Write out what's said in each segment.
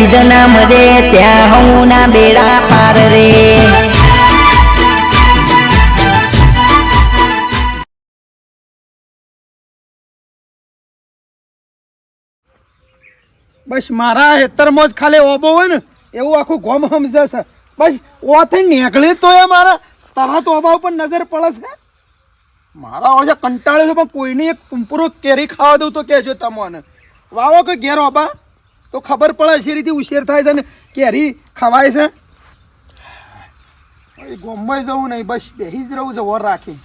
સિદ્ધના રે ત્યાં હું ના બેડા પાર રે. બસ મારા હેતરમાં જ ખાલી ઓબો હોય ને, એવું આખું ગોમ સમજે છે. બસ ઓથી નીકળે તો એ મારા તરત ઓબા ઉપર નજર પડે છે. મારા ઓળે કંટાળે છે, પણ કોઈની એક પૂરો કેરી ખાવા દઉં તો કહેજો તમને. વાવો કે ઘેર ઓબા. તો ખબર પડે છે રીતે ઉશેર થાય છે ને કેરી ખવાય છે? ગોમમાં જવું નહીં બસ બેસી જ રહું છે વર રાખી.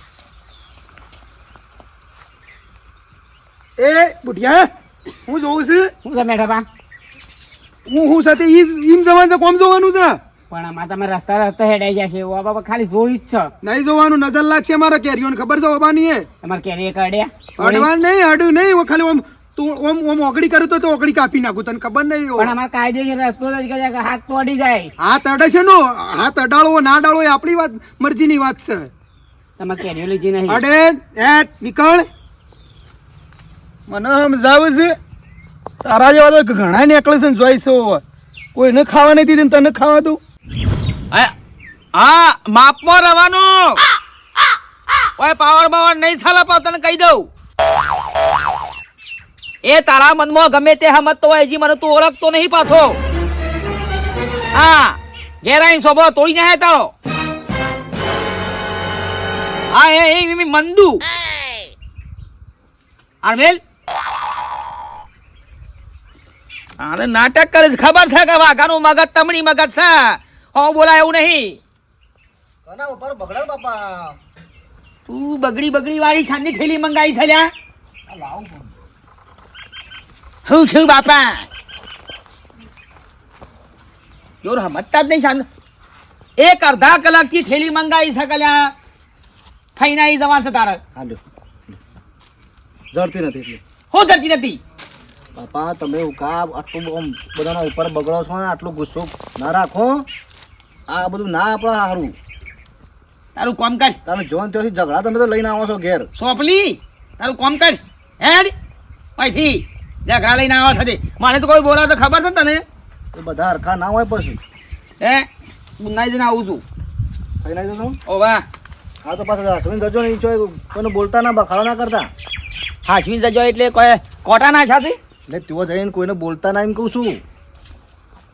એ બુઢિયા હું જોઉં છું. શું છે મેઠાબા હું હું સાથે ઈમ જવાનું છે કોમ જોવાનું છે? પણ આમાં તમે રસ્તા રસ્તા હેડાઈ જશે ઓ બાબા ખાલી જોઈ જ છે. નહીં જોવાનું નજર લાગશે મારા કેરીઓને ખબર છે બાબાની એ તમારે કેરી એક અડ્યા અડવાન નહીં અડ્યું નહીં ખાલી તું ઓમ ઓમ ઓગળી કરું તો ઓગળી કાપી નાખું તને ખબર નહીં પણ. કાયદેસર રસ્તો જ હાથ તોડી જાય. હાથ અડે છે નો હાથ અડાળવો ના અડાળવો એ આપણી વાત મરજીની વાત છે. તમારે કેરીઓ લીધી નહીં. અડે એટ નીકળ. મને સમજાવું છે તારા જેવા તો ઘણા નીકળે છે જોઈશો કોઈને ખાવા નથી દીધું ને તને ખાવા દઉં. હા માપમાં રહેવાનું. ઓય પાવર બાવર નહીં ચાલે પાવ તને કહી દઉં. એ તારા મનમાં ગમે તે હમત હોય હજી મને તું ઓળખતો નહીં પાછો. હા ઘેર સોબો તોડી નાખે તારો. હા એ એ મંદુ. આરમેલ અરે નાટક કરે છે ખબર છે કે વાઘાનું મગજ તમણી મગજ છે? હો બોલાય એવું નહીં. તું બગડી બગડી વાળી સાંજની થેલી મંગાવી છે લ્યા. હું છું બાપા. જોર સમજતા જ નહીં સાંજ. એક અડધા કલાકથી થેલી મંગાવી શકલ્યા કલ્યા. થઈને આવી છે તારે. હાલો. જડતી નથી એટલે. હું જતી નથી? બાપા તમે કા આટલું આમ બધાના ઉપર બગડો છો ને આટલું ગુસ્સો ના રાખો. આ બધું ના આપણે સારું તારું કોમ કર. તમે જોન ત્યાંથી ઝઘડા તમે તો લઈને આવો છો ઘેર. સોપલી. તારું કોમ કર. હેડ. અહીંથી ઝઘડા લઈને આવા થતી મને તો કોઈ બોલાવે તો ખબર છે તને? એ બધા હરખા ના હોય પછી. હે? ગુનાઈ જઈને આવું છું. થઈ નાઈ દો ઓ વાહ. હા તો પાછા હસમીન જજો નહીં છો કોઈને બોલતા ના બખાડા ના કરતા. હસમીન જજો એટલે કોઈ કોટા ના છે ને ત્યાં જઈને કોઈને બોલતા ના એમ કહું છું.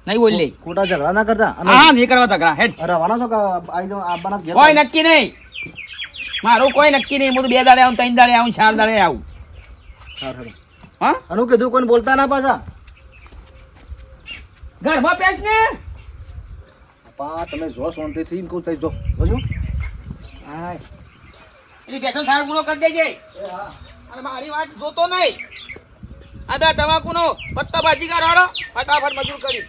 નહીં બોલી ખોટા ઝઘડા ના કરતા. હા નહીં કરવા ઝઘડા. હેડ. રવાના છો કે આવી જાઓ આવવાના કોઈ નક્કી નહીં. મારું કોઈ નક્કી નહીં. હું તો બે દાડે આવું ત્રણ દાડે આવું ચાર દાડે આવું. હા, હા. અનુ આનું કીધું કોણ બોલતા ના પાછા. ઘરમાં પેસ ને? પા તમે જો શાંતિથી થી કહું થઈ જો. જોજો હા એની પેશન સારો પૂરો કરી દેજે. અને મારી વાત જોતો નહીં. આ બે તમાકુનો પત્તા ભાજી કાઢો ફટાફટ મજૂર કરી.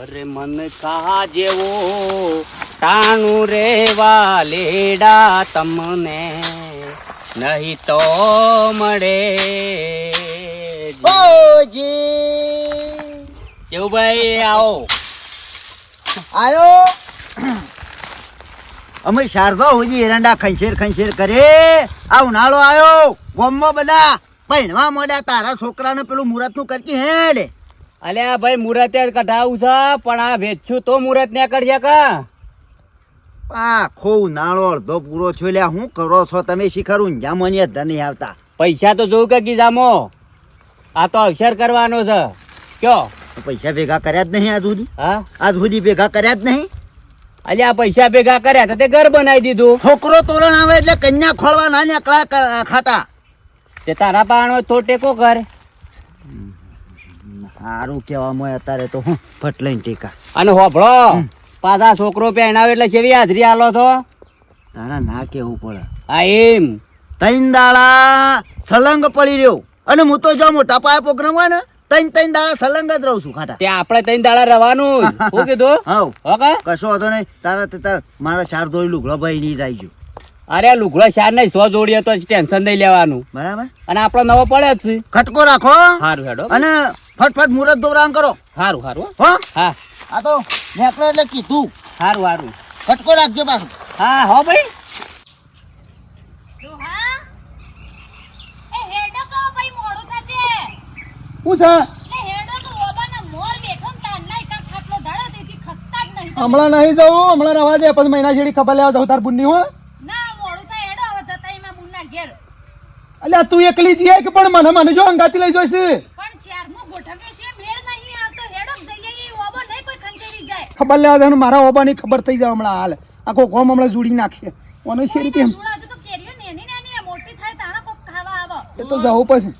અરે મન કહા જેવો તાણું રેવા લેડા તમને. નહીં તો મળે કેવું ભાઈ આવો. આયો. અમે શારદા હોજી એરંડા ખંચેર ખંચેર કરે. આ ઉનાળો આયો. ગોમમાં બધા પહેણવા મળ્યા તારા છોકરાને પેલું મુરતનું કરતી હે લે. અલ્યા ભાઈ મુહૂર્તે જ કઢાવું છે પણ આ વેચું તો મુહૂર્ત ને કરજે કા? આખો ઉનાળો અડધો પૂરો છો લ્યા. હું કરો છો? તમે શિખરું જામો મને ધન નહીં આવતા. પૈસા તો જોઉં કે ગીધામો આ તો અવસર કરવાનો છે. કયો? પૈસા ભેગા કર્યા જ નહીં આજ સુધી. હા? આજ સુધી ભેગા કર્યા જ નહીં? અલ્યા પૈસા ભેગા કર્યા તો તે ઘર બનાવી દીધું. છોકરો તોરણ આવે એટલે કન્યા ખોળવા ના નીકળા ખાતા. તે તારા પાણો તો ટેકો કર સારું કહેવામાં અત્યારે તો હું ફટ લઈને ટેકા. અને હોભળો. પાછા છોકરો પહેણાવે એટલે કેવી હાજરી આલો છો? તારા ના કેવું પડે. હા એમ. તૈન દાડા સલંગ પડી રહ્યો. અને હું તો જો મોટા પાયા પ્રોગ્રામ હોય ને તૈન તૈન દાડા સલંગ જ રહું છું ખાટા. તે આપણે તૈન દાડા રહેવાનું હું કીધું? હાઉ ઓકે કશો હતો નહીં. તારા તે તાર મારા ચાર દોડી લુગડો ભાઈ નહીં જાય અરે લુગડો શાર નહીં સો જોડીએ તો ટેન્શન નહીં લેવાનું. બરાબર? અને આપણો નવો પડે જ છે. ખટકો રાખો. સારું હેડો. અને ફટફટ મુહૂર્ત દોરામ કરો. સારું સારું હા. હા. આ તો નેકળો એટલે કીધું. સારું સારું કટકો રાખજો પાછો. હા હો ભાઈ. હું છે? હમણાં નહીં જવું હમણાં રવા દે પછી મહિના જેડી ખબર લેવા જવું તાર બુનની હો. અલ્યા તું એકલી જાય કે પણ મને મને જો અંગાતી લઈ જોઈશ? ખબર લેવા જવાનું મારા ઓબાની ખબર થઈ જાય હમણાં હાલ. આખો ગોમ હમણાં જોડી નાખશે. ઓને છે કેમ એમ. જુડા હજુ તો કેરીઓ નાની નાની આ મોટી થાય તાણા કોક ખાવા આવો. એ તો જવું પછી.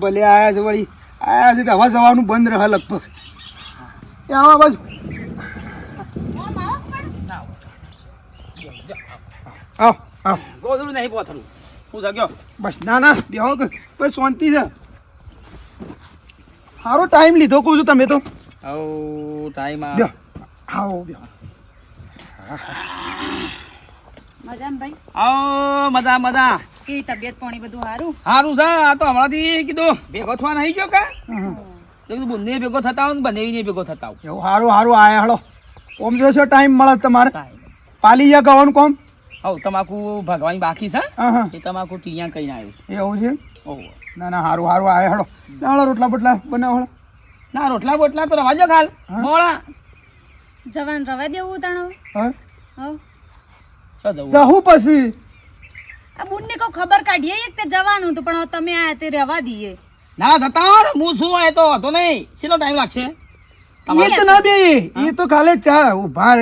ભલે આયા છે વળી. આયા છે તો હવા જવાનું બંધ રહે લગભગ. એ આવો બાજુ ઓમ આવો પણ આવો. આવો નહીં પોથરું હું જગ્યો. બસ ના ના બેહો કે બસ શાંતિ છે. સારો ટાઈમ લીધો કહું છું તમે તો. આવો ટાઈમ બેહો. આવો બેહો. મજામ ભાઈ? આવો મજા મજા. કે તબિયત પાણી બધું સારું સારું છે આ તો હમણાંથી કીધું ભેગો થવા નહીં ગયો કા. તો બંને ભેગો થતા હોય બંને નહીં ભેગો થતા હોય. એવું સારું સારું આયા હળો ઓમ જોશો ટાઈમ મળે તમારે. પાલી ગયા ગવાનું કોમ? હવ તમાકુ ભગવાન બાકી છે એ તમાકુ ટીયા કહીને આવ્યું એવું છે? ઓહો. ના ના સારું સારું આવે હળો ના હળો રોટલા બોટલા બનાવો હળો ના રોટલા બોટલા તો રવાજો ખાલ. બોળા જવાન રવા દેવું તાણો હા. હવ શું જવું? પછી. આ બુનને કહું ખબર કાઢીએ એક તે જવાનું હતું પણ હવે તમે આ તે રહેવા દઈએ. ના હોય હું શું હોય તો હતો નહીં. કેટલો ટાઈમ લાગશે? એ તો ના બે. એ તો કાલે ચા ઊભા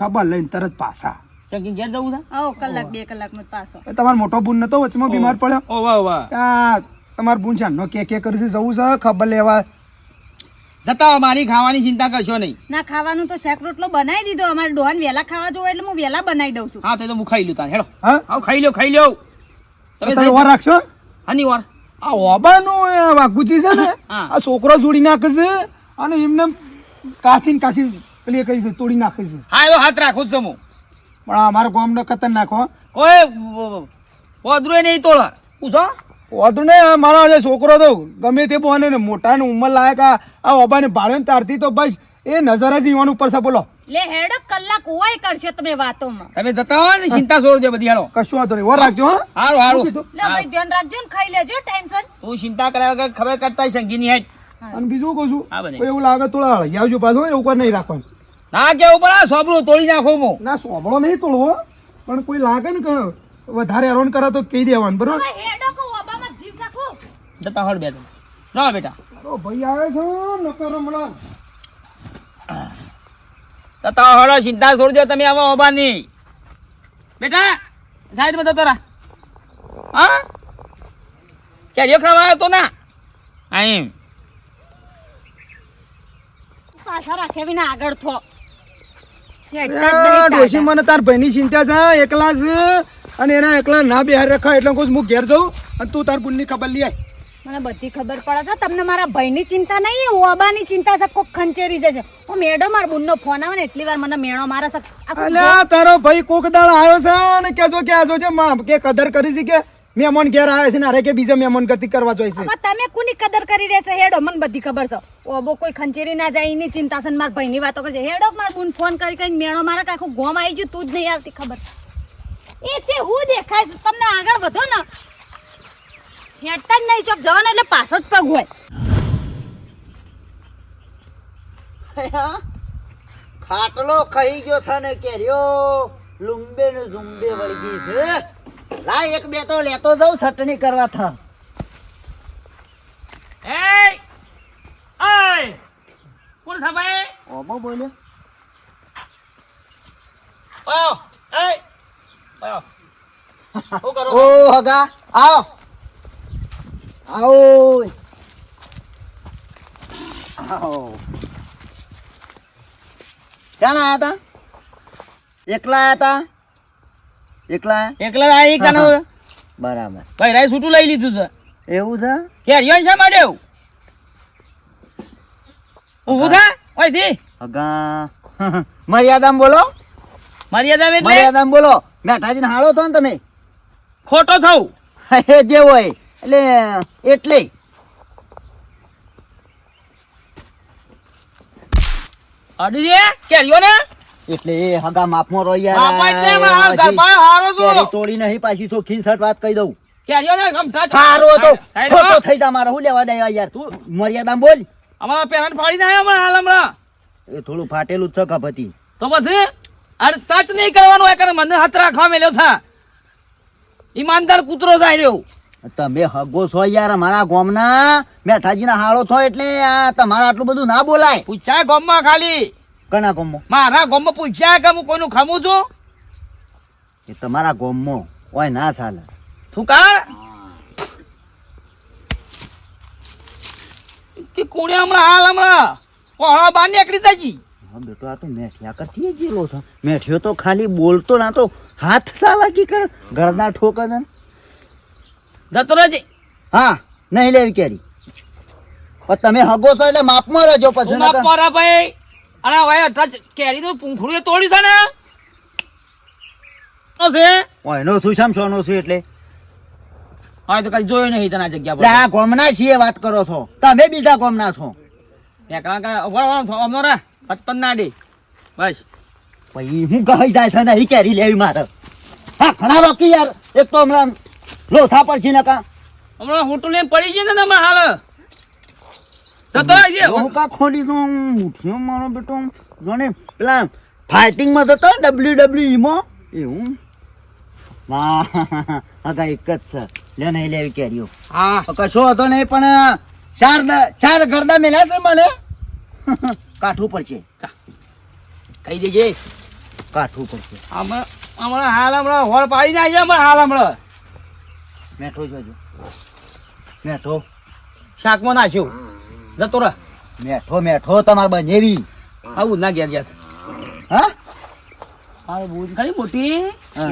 ખબર લઈને તરત પાછા. ચંકી ઘેર જવું છે? આવો કલાક બે કલાકમાં પાછો. તમારો મોટો બુન નતો વચમાં બીમાર પડ્યો? ઓવા વાહ આ તમાર બુન છે? કે કે કરી છે? જવું છે? ખબર લેવા જતા મારી ખાવાની ચિંતા કરશો નહીં. ના ખાવાનું તો શેક રોટલો બનાવી દીધો. અમારે ડોહન વહેલા ખાવા જોવે એટલે હું વેલા બનાવી દઉં છું. હા તો હું ખાઈ લઉં તાર. હેડો. હા? ખાઈ લ્યો ખાઈ લ્યો. તમે ઓર વાર રાખશો? હાની વાર આ ઓબાનું એ વાઘુચી છે ને હા. આ છોકરો જોડી નાખે છે અને એમને કાચીન ને કાચી પેલી છે તોડી નાખે છે. હા એવો હાથ રાખું છું હું પણ અમારો ગામનો ખતરનાક હો. કોઈ પોદરું નહીં તોડા પૂછો. હોતું ને આ મારો છોકરો તો ગમે તે બોને ને મોટા ને ઉંમર લાયક આ આ ઓબાને ભાડે ને તારથી તો બસ એ નજર જ ઈવાનું ઉપર છે બોલો. લે હેડો કલાક હોય કરશે તમે વાતોમાં. તમે જતા હો ને ચિંતા છોડજો બધી હેડો કશું વાંધો નહીં ઓર રાખજો હા. હારું હારું. લે ભાઈ ધ્યાન રાખજો ને ખાઈ લેજો ટેન્શન. તું ચિંતા કર્યા વગર ખબર કરતા સંગીની હેડ. અને બીજું કહું છું? એવું લાગે થોડા હળગી આવજો પાછું એવું કોઈ નહીં રાખવાનું. ના કેવું પડે સોબળું તોડી નાખો હું ના સોબળો નહીં તોડવો પણ કોઈ લાગે ને કે વધારે હેરાન કરે તો કહી દેવાનું બરોબર? હેડો કો ઓબામાં જીવ સાખો. જતા હળ બે તું ના બેટા. તો ભાઈ આવે છે નકર હમણાં. તતા હળો ચિંતા છોડજો તમે આવા ઓબાની. બેટા સાઈડમાં જતો રા હા? કેરીઓ ખાવા આવ્યો તો ના? અહીં એમ. પાછા રાખે વિના આગળ થો. ડોશી મને તાર ભાઈની ચિંતા છે એકલા છે અને એના એકલા ના બિહાર રખાય એટલે કહું હું ઘેર જઉં અને તું તાર બુનની ખબર લઈ આય. મને બધી ખબર પડે છે તમને મારા ભાઈની ચિંતા નહીં ઓબાની ચિંતા છે કોક ખંચેરી જશે. હું મેડો માર બુનનો ફોન આવે ને એટલી વાર મને મેણો મારે છે. અલ્યા તારો ભાઈ કોક દાળ આવ્યો છે અને કેજો કે આજો છે માં કે કદર કરી છે કે મહેમાન ઘેર આવે છે ને અરે કે બીજા મહેમાન કરતી કરવા જોઈએ છે. તમે કોની કદર કરી રહ્યા છો? હેડો મને બધી ખબર છે. ઓબો કોઈ ખંચેરી ના જાય એની ચિંતા છે મારા ભાઈની વાતો કરશે. હેડો માર બુન ફોન કરી કરીને મેણો મારા કે આખું ગોમ આવી ગયું તું જ નહીં આવતી ખબર. એ તે હું દેખાય છે? તમને આગળ વધો ને. હેડતા જ નહીં ચોક જવાનું એટલે પાછો જ પગ હોય. ખાટલો ખાઈ ગયો છે ને કેર્યો લુંબે ને ઝુંબે વળગી છે. લા એક બે તો લેતો જાઉં ચટણી કરવા થા. એ ઓય! કોણ છે ભાઈ? ઓમો બોલે. ઓયો એ ઓયો કરો? ઓ હગા આવો. આવો. આવો. ક્યાં આયા હતા? એકલા આયા તા એકલા? એકલા આવી કાનો બરાબર. ભાઈ રાય છૂટું લઈ લીધું છે. એવું છે? કેરીઓ શા માટે એવું? ઊભું થા ઓયથી. હગા મર્યાદામાં બોલો. મર્યાદા એટલે? મર્યાદામાં બોલો. મેઠાજીને હાળો છો ને તમે. ખોટો થવું એ જે હોય. એટલે એટલે. અડી દે કેરીઓ ને એટલે એ હગા માપમાં રહી યાર તોડી નહીં પાછી તો ખીનસટ વાત કહી દઉં. કેરીઓ ને ગમઠા જ- સારો હતો. ખોટો થઈ જા મારે હું લેવા દે યાર. મર્યાદા બોલ. અમારા પેલા ફાડી નાખ્યા હમણાં હાલ હમણાં. એ થોડું ફાટેલું જ છે કપતી તો પછી અરે ટચ નહીં કરવાનું હોય કારણ મને હાથ રાખવા મેલ્યો થા. ઈમાનદાર કૂતરો જાય રહ્યો. તમે હગો છો યાર મારા ગામના. મેઠાજીના હાળો થો એટલે આ તમારે આટલું બધું ના બોલાય. પૂછાય ગોમમાં ખાલી. કના ગોમો? મારા ગોમો પૂછ્યા કે હું કોઈનું ખમું છું? એ તમારા ગોમો ઓય ના ચાલે. થુકાર કે કોણે હમણાં હાલ હમણાં? ઓહળા બાર નીકળી જાજી. હા બેટો આ તો મેઠિયા કરતી જેલો છે. મેઠિયો તો ખાલી બોલતો ના તો હાથ સાલાકી કર. ગળના ઠોકર. જતો રહેજે. હા નહીં લેવી કેરી. પણ તમે હગો છો એટલે માપમાં રહેજો પછી માપમાં નકર- ભાઈ. અને હવે અઠા કેરીનું પૂંખડું તોડ્યું છે ને. શું છે? ઓય એનો શું શામ સોનો છું એટલે? હા તો કઈ જોયું નહીં તને જગ્યા પર. આ ગામના છીએ વાત કરો છો. તમે બીજા કોમના છો. ત્યાં કાં કાં ઊભા રહો, ઊભા રહો, અમનો રે પત્તન ના દે બસ. પછી હું કહી જાય છે નહીં કેરી લેવી મારે. હા ઘણા રોકી યાર. એક તો હમણાં લોથા પર છે નકા. હમણાં હોટલ પડી જઈએ ને તમે હાલ. જતો રહેજે હું કા ખોલી છું ઉઠ્યો મારો બેટો. જોને પેલા ફાઇટિંગમાં જતો ડબલ્યુ ડબલ્યુ માં? એવું? ના હગા એક જ છે. લે નહીં લેવી કેરીઓ હા. કશો હતો નહીં પણ ચાર ચાર ગરદા મેલ્યા છે મને. કાઠું પડશે. કહી દેજે. કાઠું પડશે. હમણાં હમણાં હાલ હમણાં હોળ પાડી નાખજે હમણાં હાલ હમણાં. મેઠો જોજો. મેઠો. શાકમાં નાખ્યું. જતો રહ. મેઠો મેઠો તમારે બનેવી આવું ના ઘેર ગયા હા? હા બુન ખાલી મોટી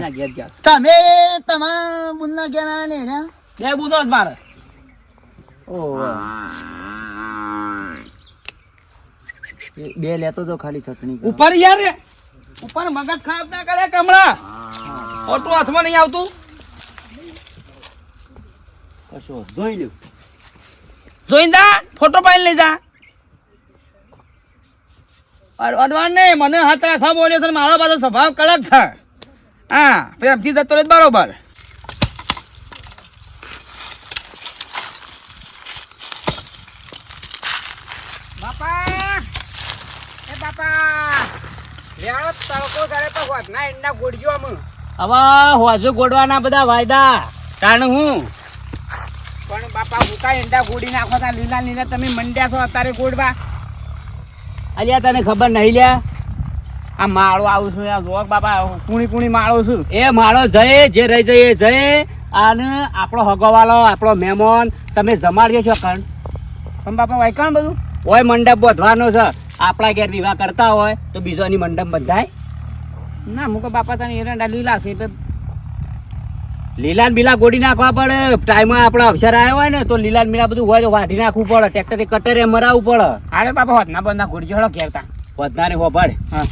ના ઘેર ગયા તમે તમારા ગયા ને રે બે બુધો જ મારે. ઓ. બે લેતો તો ખાલી ચટણી ઉપર યાર રે. ઉપર મગજ ખરાબ ના કરે કમળા. ઓટો હાથમાં નહીં આવતું. કશો જોઈ લ્યો જોઈને ફોટો પાડી લઈ જા. નહીં, મને હાથ રાખવા બોલ્યો છે મારો પાછો સ્વભાવ કડક છે. હા, પ્રેમથી જતો રહે બરોબર. બાપા! બાપા! યાર તડકો કરે તો હોજના એના ગોડજો હવે હોજો ગોડવાના બધા વાયદા. કારણ હું? પણ બાપા હુકા એંડા ગોડી નાખો તા લીલા લીલા તમે મંડ્યા છો અત્યારે ગોડવા અલ્યા તને ખબર નહીં લ્યા? આ માળો આવું છું જોક બાપા કુણી કુણી માળો છું. એ માળો જય જે રહી જઈએ જય. અને આપણો હગવાલો આપણો મહેમાન તમે જમાડજો છો કણ. પણ બાપા હોય કણ બધું? હોય મંડપ બધવાનો છે. આપણા ઘેર વિવાહ કરતા હોય તો બીજોની મંડપ બંધાય. ના મૂકો બાપા તને એરંડા લીલા છે એટલે લીલા ને બીલા ગોડી નાખવા પડે. ટાઈમમાં આપણે અવસર આવ્યો હોય ને તો લીલાન બીલા બધું હોય તો વાઢી નાખવું પડે. ટ્રેક્ટરથી કટરે મરાવવું પડે. અરે બાપા હોતના બંધા ગોડી જોડો ઘેરતા. વધનારે હોભળ. હા.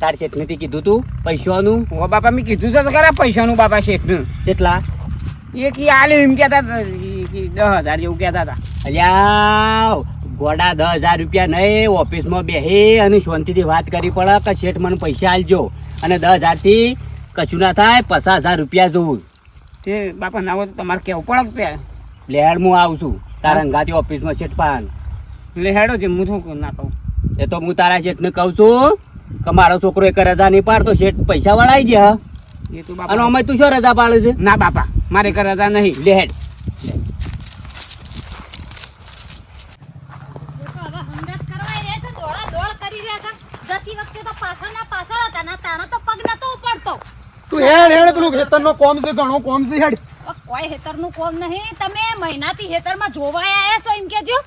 તાર શેઠને કીધું તું પૈસાનું? હો બાપા મેં કીધું છે ખરા પૈસાનું બાપા શેઠનું. કેટલા? એ કી આલે એમ કહેતા હતા દસ હજાર જેવું કહેતા હતા. અલ્યા ગોડા દસ હજાર રૂપિયા નહીં ઓફિસમાં બેહી અને શાંતિથી વાત કરી પડે કે શેઠ મને પૈસા આલજો. અને દસ હજારથી કશું ના થાય પચાસ હજાર રૂપિયા જોવું તે બાપા ના હોય તો તમારે કેવું પડે લેડ હું આવું છું. તારા અંગાથી ઓફિસમાં શેઠ પાન લેહેડો છે હું શું ના કહું. એ તો હું તારા શેઠને કહું છું કે મારો છોકરો એક રજા નહીં પાડતો શેઠ પૈસા વળાઈ ગયા. એ તો અને અમે તું શું રજા પાડે છે? ના બાપા મારે એક રજા નહીં. લેહેડ લોકો હવે હંગાત કરવા રહ્યા છે દોડા દોડ કરી રહ્યા છે જતી વખતે તો પાછળના પાછળ હતા ને તાણે તો પગ નતો ઉપડતો તું હેડ હેડ પેલું ખેતરનો કોમ છે ઘણો કોમ છે હેડ. કોઈ હેતરનું કોમ નહીં. તમે મહિનાથી હેતરમાં જોવા આયા છો એમ કેજો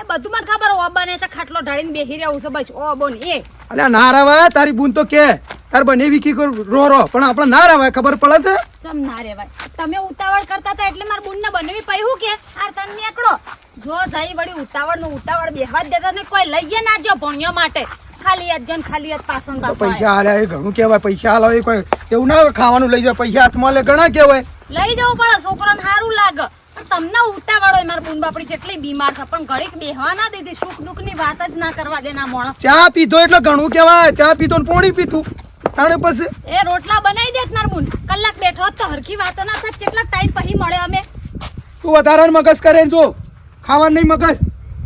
એ બધું મને ખબર ઓબાને છે ખાટલો ઢાળીને બેહી રહ્યું છે બસ. ઓબો ને એ. અલ્યા ના રવાય તારી બૂન તો કે. તાર બને વિકી કર રો રો. પણ આપણે ના રવાય ખબર પડે છે? ચમ ના રેવાય તમે ઉતાવળ કરતા હતા એટલે મારા બુનને બનવી પૈહું કે? આર તને નીકળો. જો જઈ વળી ઉતાવળનું ઉતાવળ બેહવા દેતા ને કોઈ લઈએ ના જો ભણ્યો માટે. ખાલી યાદ જન ખાલી તો પૈસા એ ઘણું કહેવાય પૈસા હાલો એ કોઈ એવું ના ખાવાનું લઈ જાય પૈસા હાથમાં લે ઘણા કહેવાય. લઈ જવું પડે છોકરાને સારું લાગે. પણ તમને ઉતાવળ હોય મારા બુન બાપડી જેટલી બીમાર છે પણ ઘડીક બેહવા ના દીધી સુખ દુઃખની વાત જ ના કરવા દે ના મોણસ. ચા પીધો એટલે ઘણું કહેવાય ચા પીધો ને પોણી પીધું. તાણે પછી. એ રોટલા બનાવી દેત માર બુન કલાક બેઠો તો હરખી વાતો ના થાય કેટલા ટાઈમ પછી મળે અમે. તું વધારે મગજ કરે જો. ખાવાનું નહીં મગજ.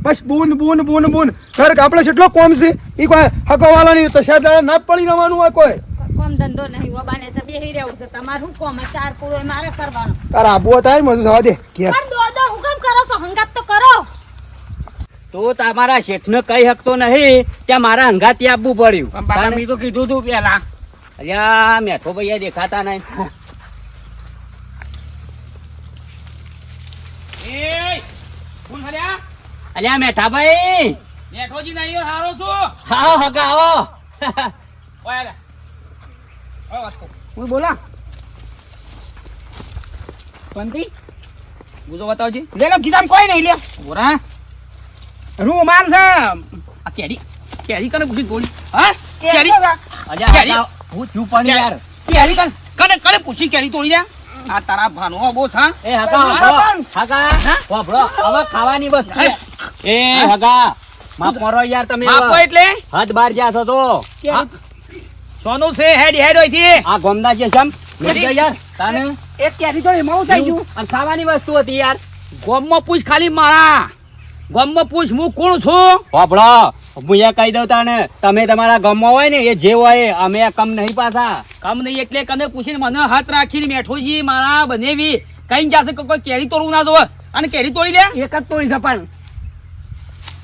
બસ બૂન બૂન બૂન બૂન ઘર આપણે કેટલો કોમ છે. એ કોઈ હકવાલાની તો શેર દાડે ના પડી રહેવાનું હોય કોઈ. કોમ ધંધો નહીં વબાને છે બેહી રહેવું છે. તમારું કોમ ચાર પૂરો મારે કરવાનો. તારા આબુ થાય મને જવા દે. ઘેર. પણ દો દો હુકમ કરો છો? હંગાત તો કરો. તો તમારા શેઠને કઈ હકતો નહીં ત્યાં મારા હંગાથી આપવું પડ્યું પણ બાપા મેં તો કીધું તું પેલા અલ્યા મેઠો ભૈયા દેખાતા નહીં. એ અલ્યા મેઠાભાઈ. મેઠોજી નહીં હારો છું? આવો હકા આવો ઓય આલે. ઓય વાસ્કો. હું બોલા? પંતી? ગુજો બતાવજી. લે લો ગીતામ કોઈ નહીં લે. બોરા રૂ માન છે. આ કેરી. કેરી કને ગુડી ગોળી. હા? કેરી? અલ્યા કેરી? હું થયું પાણી યાર. કેરી કને? કને કને પૂછી કેરી તોડી જા આ તારા ભાનો બોસ હા? એ હકા હકા હકા હવે ખાવાની વસ્તુ એ હગા માફ કરો યાર તમે માપો એટલે? હદ બાર જ્યાં છો તો. સોનું છે હેડ હેડ હોય છે આ ગોમદા છે સમ યાર તાને. એક કેરી તો એમાં થઈ ગયું અને ખાવાની વસ્તુ હતી યાર. ગોમમાં પૂછ ખાલી મારા. ગોમમાં પૂછ હું કોણ છું? વાપરો. હું એ કહી દઉં તાને તમે તમારા ગામમાં હોય ને એ જે હોય એ, અમે કમ નહીં પાછા. કમ નહીં એટલે કને પૂછીને મને હાથ રાખીને મેઠોજી મારા બનેવી. કઈ જશે કોઈ કેરી તોડવું ના જોવે. અને કેરી તોડી લે? એક જ તોડી છે પણ.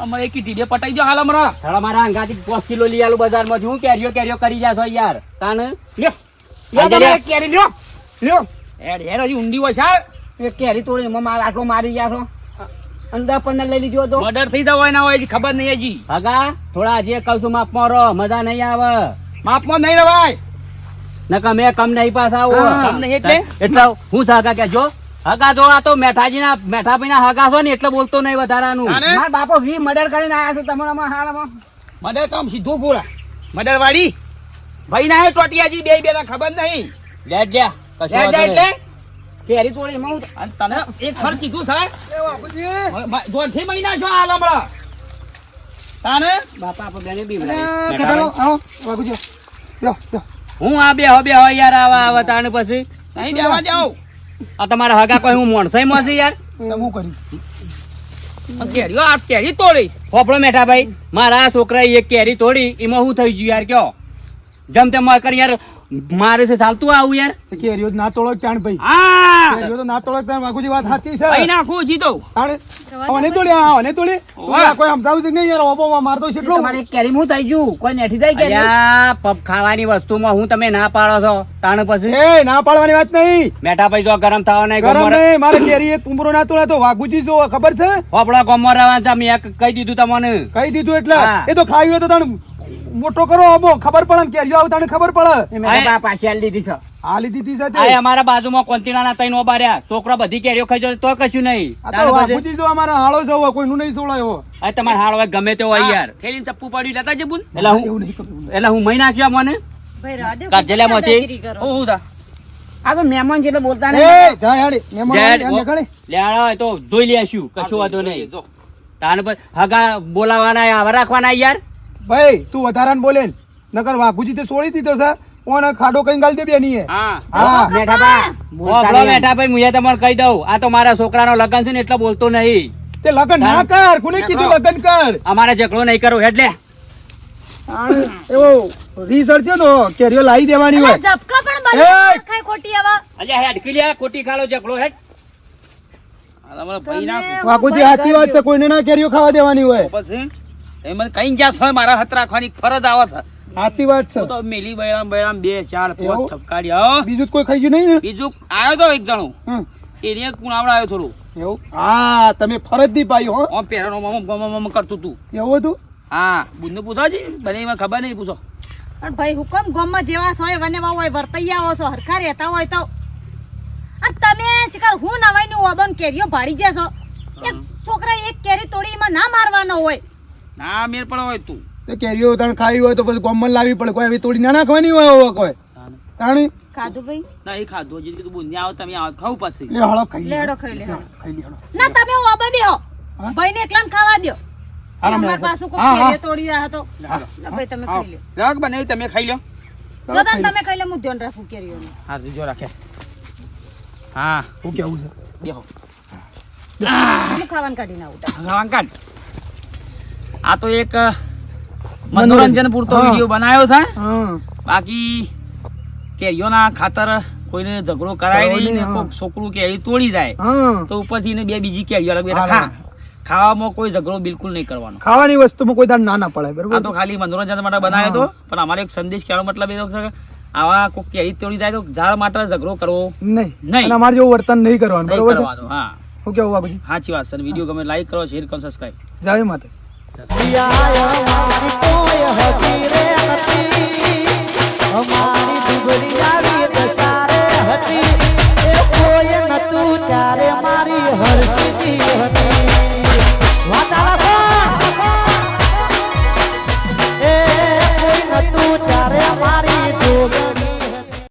અમારે એક ઢીડે પટાઈ જાવ હાલ હમણાં. હાલ મારા અંગાથી પાંચ કિલો લઈ આલું બજારમાં. હું કેરીઓ કેરીઓ કરી જાશો યાર? તાન? લ્યો. કેરી લ્યો. લ્યો. હેડ હેર હજી ઊંડી હોય છે કેરી તોડી એમાં માર આટલો મારી ગયા છો. અંદર પંદર લઈ લીધો તો? મર્ડર થઈ જવાય ના હોય ખબર નહીં હજી. હગા થોડા હજી કહું છું માપ મારો. મજા નહીં આવે. માપમાં નહીં રવાય. નકા મેં કમ નહીં પાસ આવો. કમ નહીં એટલે? એટલે હું હગા કે જો હગા જો આ તો મેઠાજીના મેઠાભાઈના હગા છો ને એટલે બોલતો નહીં વધારાનું. મારા બાપો વી મર્ડર કરીને આયા છે તમારામાં હાલમાં. મર્ડર કામ સીધું પૂરા મર્ડર વાળી ભાઈ ના ટોટિયાજી બે બે ના ખબર નહીં. લે જ લે કશો લે જા એટલે. કેરી તોડી એમાં અને તને એક ફર કીધું છે દોઢથી મહિના છો હાલ હમણાં. તાને? બાપા આપ બેને બી. આવો, વાઘુજી, લ્યો, લ્યો. હું આ બે હો બે હો યાર આવા આવા તાને પછી. નહીં દેવા દેવું આ તમારા હગા કોઈ હું મોણસાઈ માં છે યાર? શું કેરી? કેરીઓ આ કેરી તોડી. ફોફળો મેઠા ભાઈ મારા છોકરાએ એક કેરી તોડી એમાં શું થઈ ગયું યાર કયો? જેમ તેમ કરી યાર મારે છે ચાલતું આવું યાર. કેરીઓ ના તોડો ચાણ ભાઈ. હા. કેરીઓ તો ના તોડો ચાણ માગુજી વાત સાચી છે. ભાઈ નાખું જીતો તાણે? અને તોડી આ હવે નહીં તું કોઈ સમજાવું છે નહીં યાર? ઓબો મારતો છે એટલો. તમારી કેરી હું થઈ ગયું કોઈ નેઠી થઈ કેરી અલ્યા પબ ખાવાની વસ્તુમાં હું તમે ના પાડો છો. તાણ પછી? એ ના પાડવાની વાત નહીં. મેઠા ભાઈ જો ગરમ થવા નહીં ગરમ નહીં. મારે કેરી એ કુંબરો ના તોડે તો વાગુજી જો ખબર છે? આપડા ગમો રહેવા છે. મેં કહી દીધું તમને. કહી દીધું એટલે? એ તો ખાવી હોય તો તને મોટો કરો અબો ખબર પડે કેરીઓ આવું તને ખબર પડે. મેં પાછી આલી દીધી છે. આલી દીધી આ સાથે અમારા બાજુમાં કોંતીનાના તૈન રહ્યા છોકરો બધી કેરીઓ ખાઈ તો કશું નહીં. આ તો પછી- જો અમારા હાળો જવો કોઈનું નહીં સોળાયો આ તમાર હાળો હોય ગમે તે હોય યાર. થેલીને ચપ્પુ પાડી લેતા જે બુન. એટલે હું નહીં એટલે હું મહી નાખ્યો મને ભાઈ રાધે કાજલિયામાંથી? મોતી ઓ હું આ તો મહેમાન જેટલો બોલતા એ જા યાડી મહેમાન હોય તો ધોઈ લેશું કશું વાંધો નહીં. તાને પછી હગા બોલાવાના આવા રાખવાના યાર. ભાઈ તું વધારાને બોલે ને. નકર વાઘુજી તે છોડી દીધો છે. ઓને ખાડો કઈ ગાલ દે બેની. હા. મેઠા ભાઈ મુજે તમને કહી દઉં. આ તો મારા છોકરાનો લગન છે ને એટલે બોલતો નહીં. તે લગન ના કર. કોને કીધું લગન કર? અમારે ઝઘડો નહીં કરો એટલે એવો રિસર્ચ તો કેરીઓ લાવી દેવાની હોય. પણ! ખોટી આવા. અલ્યા હેડ કિલિયા ખોટી ખાલો ઝઘડો હેડ. ભાઈ વાઘુજી સાચી વાત છે કોઈને ના કેરીઓ ખાવા દેવાની હોય. પછી? એ મને કઈ જ્યાં છો મારા હાથ રાખવાની ફરજ આવે છે. સાચી વાત છે. તો મેલી બૈરામ બૈરામ બે ચાર? પાંચ છપકાડી આવો બીજું કોઈ ખાઈ નહીં ને? બીજું આવ્યો તો એક જણો. એને કુણાવડ આવ્યો થોડું. એવું? હા તમે ફરજ દી પાઈ હો. ઓમ પહેરવાનો મમ મમ મમ કરતું તું. એવું હતું? હા બુનને પૂછો જી ભલે એમાં ખબર નહીં પૂછો. પણ ભાઈ હુકમ ગોમમાં જેવા છો વને એવા હોય વર્તૈયા હો છો હરખા રહેતા હોય તો. અને તમે શિકાર હું નવાઈ નું ઓબન કેરીઓ ભાડી જશો એક છોકરા એક કેરી તોડી એમાં ના મારવાનો હોય. ના મેર પણ હોય તું. તે કેરીઓ તણ ખાવી હોય તો પછી ગોમન લાવી પડે. કોઈ એવી તોડી ના નાખવાની હોય હવે કોઈ. તાણી. ખાધું ભાઈ? ના એ ખાધું. જે કીધું બુંદી આવો તમે આવો ખાવ પછી. લે હળો ખાઈ લે. હળો ખાઈ લે હેડો. ખાઈ લે હળો ના તમે ઓબા બેહો. ભાઈને એકલાને ખાવા દ્યો. હાલો, અમાર પાછું કોઈ. કેરીઓ તોડી રહ્યા તો. ના ભાઈ તમે ખાઈ લે રાખ બને તમે ખાઈ લો દાદા તમે ખાઈ લો હું ધ્યાન રાખું કેરીઓ હા જો રાખે. હા. હું કેવું છે? બેહો. ખાવાનું કાઢીને આવું. તાર. ભગવાન કાઢ. આ તો એક મનોરંજન પૂરતો વીડિયો બનાવ્યો છે. બાકી કેરીઓના ખાતર કોઈને ઝઘડો કરાય નહીં ને કોઈક છોકરું કેરી તોડી જાય તો ઉપરથી બે બીજી કેરીઓ બેઠા ખા. ખાવામાં કોઈ ઝઘડો બિલકુલ નહીં કરવાનો. ખાવાની વસ્તુમાં કોઈ દાડ ના ના પડાય આ તો ખાલી મનોરંજન માટે બનાવ્યો હતો પણ અમારે એક સંદેશ કહેવાનો મતલબ એ છે કે આવા કોઈ કેરી તોડી જાય તો ઝાડ માટે ઝઘડો કરવો નહીં. નહીં. અમારે જેવું વર્તન નહીં કરવાનું બરોબર હા. હું કેવું બાબુજી સાચી વાત સર વીડિયો ગમે લાઈક કરો શેર કરો સબસ્ક્રાઈબ જય માતા અમારી દસારે હતી એ કોઈ નતું ત્યારે મારી હરસી.